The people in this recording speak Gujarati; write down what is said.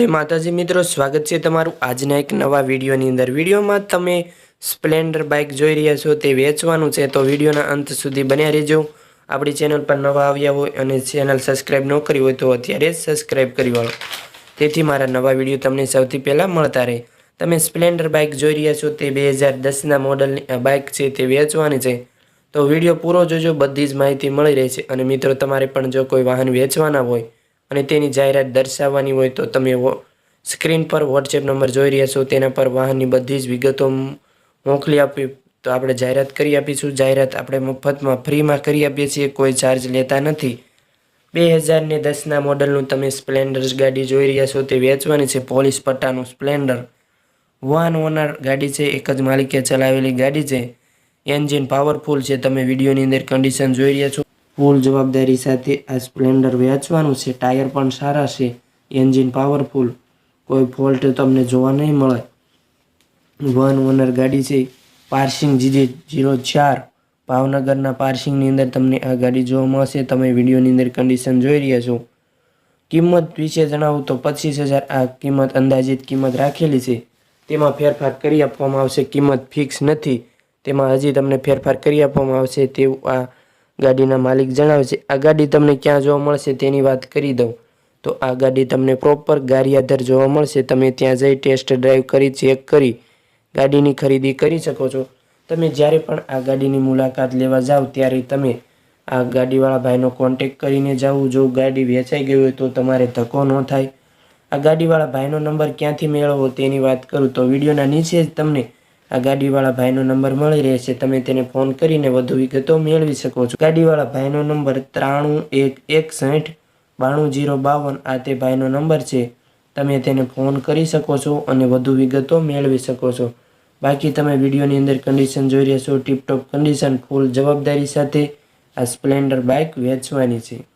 જય માતાજી મિત્રો, સ્વાગત છે તમારું આજના એક નવા વિડીયોની અંદર. વિડીયોમાં તમે સ્પ્લેન્ડર બાઇક જોઈ રહ્યા છો, તે વેચવાનું છે, તો વિડીયોના અંત સુધી બન્યા રહેજો. આપણી ચેનલ પર નવા આવ્યા હોય અને ચેનલ સબસ્ક્રાઈબ ન કરી હોય તો અત્યારે સબસ્ક્રાઈબ કરી વાળો. તેથી મારા નવા વીડિયો તમને સૌથી પહેલાં મળતા રહે. તમે સ્પ્લેન્ડર બાઇક જોઈ રહ્યા છો, તે બે હજાર દસના મોડલની બાઇક છે, તે વેચવાની છે. તો વીડિયો પૂરો જોજો, બધી જ માહિતી મળી રહે છે. અને મિત્રો, તમારે પણ જો કોઈ વાહન વેચવાના હોય અને તેની જાહેરાત દર્શાવવાની હોય તો તમે સ્ક્રીન પર વોટ્સએપ નંબર જોઈ રહ્યા છો. તેના પર વાહનની બધી જ વિગતો મોકલી આપી. તો આપણે જાહેરાત કરી આપીશું. જાહેરાત આપણે મફતમાં ફ્રીમાં કરી આપીએ છીએ. કોઈ ચાર્જ લેતા નથી. બે હજાર ને દસના મોડલનું તમે સ્પ્લેન્ડર ગાડી જોઈ રહ્યા છો. તે વેચવાની છે. પોલીસ પટ્ટાનું સ્પ્લેન્ડર. વન ઓનર ગાડી છે. એક જ માલિકે ચલાવેલી ગાડી છે. એન્જિન પાવરફુલ છે. તમે વિડીયોની અંદર કન્ડિશન જોઈ રહ્યા છો. ફૂલ જવાબદારી સાથે આ સ્પ્લેન્ડર વેચવાનું છે. ટાયર પણ સારા છે. Engine powerful. કોઈ ફોલ્ટ તમને જોવા નહીં મળે. વન ઓનર ગાડી છે. પાર્સિંગ જીજે જીરો ચાર. ભાવનગરના પાર્સિંગની અંદર તમને આ ગાડી જોવા મળશે. તમે વિડીયોની અંદર કન્ડિશન જોઈ રહ્યા છો. કિંમત વિશે જણાવું તો પચીસ હજાર આ કિંમત અંદાજિત કિંમત રાખેલી છે. તેમાં ફેરફાર કરી આપવામાં આવશે. કિંમત ફિક્સ નથી. તેમાં હજી તમને ફેરફાર કરી આપવામાં આવશે. તેવું આ ગાડીના માલિક જણાવે છે, આ ગાડી તમને ક્યાં જોવા મળશે તેની વાત કરી દઉં. તો આ ગાડી તમને પ્રોપર ગારિયાધર જોવા મળશે. તમે ત્યાં જઈ ટેસ્ટ ડ્રાઈવ કરી ચેક કરી, ગાડીની ખરીદી કરી શકો છો. તમે જ્યારે પણ આ ગાડીની મુલાકાત લેવા જાઓ ત્યારે તમે આ ગાડીવાળા ભાઈનો કોન્ટેક કરીને જાઓ. જો ગાડી વેચાઈ ગઈ હોય તો તમારે ધક્કો ન થાય. આ ગાડીવાળા ભાઈનો નંબર ક્યાંથી મેળવવો તેની વાત કરું તો વિડીયોના નીચે જ તમને આ ગાડીવાળા ભાઈનો નંબર મળી રહેશે તમે તેને ફોન કરીને વધુ વિગતો મેળવી શકો છો. ગાડીવાળા ભાઈનો નંબર ત્રાણું એક એક સાઠ બાણું જીરો બાવન. આ તે ભાઈનો નંબર છે. તમે તેને ફોન કરી શકો છો અને વધુ વિગતો મેળવી શકો છો. બાકી તમે વિડીયોની અંદર કન્ડિશન જોઈ રહ્યા છો. ટીપટોપ કન્ડિશન ફૂલ જવાબદારી સાથે આ સ્પ્લેન્ડર બાઇક વેચવાની છે.